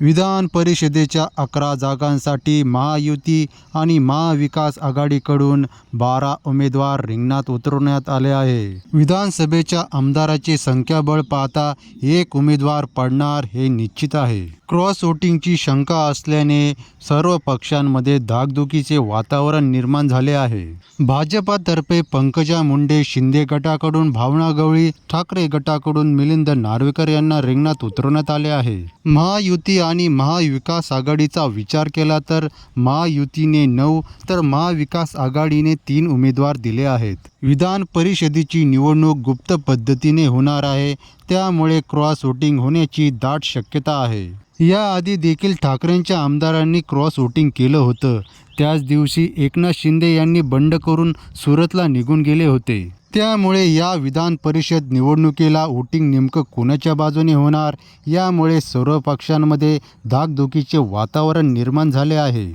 विधान परिषदेच्या अकरा जागांसाठी महायुती आणि महाविकास आघाडीकडून बारा उमेदवार रिंगणात उतरवण्यात आले आहे. विधानसभेच्या आमदाराचे संख्याबळ पाहता एक उमेदवार पडणार हे निश्चित आहे. क्रॉस वोटिंगची शंका असल्याने सर्व पक्षांमध्ये धाकधुकीचे वातावरण निर्माण झाले आहे. भाजपातर्फे पंकजा मुंडे शिंदे गटाकडून भावना गवळी ठाकरे गटाकडून मिलिंद नार्वेकर यांना रिंगणात उतरवण्यात आले आहे. महायुती आणि महाविकास आघाडीचा विचार केला तर महायुतीने नऊ तर महाविकास आघाडीने तीन उमेदवार दिले आहेत. विधान परिषदेची निवडणूक गुप्त पद्धतीने होणार आहे त्यामुळे क्रॉस वोटिंग होण्याची दाट शक्यता आहे. याआधी देखील ठाकरेंच्या आमदारांनी क्रॉस वोटिंग केलं होतं. त्याच दिवशी एकनाथ शिंदे यांनी बंड करून सुरतला निघून गेले होते. त्यामुळे या विधान परिषद निवडणुकीला वोटिंग नेमकं कोणाच्या बाजूने होणार? यामुळे सर्व पक्षांमध्ये धाकधुकीचे वातावरण निर्माण झाले आहे.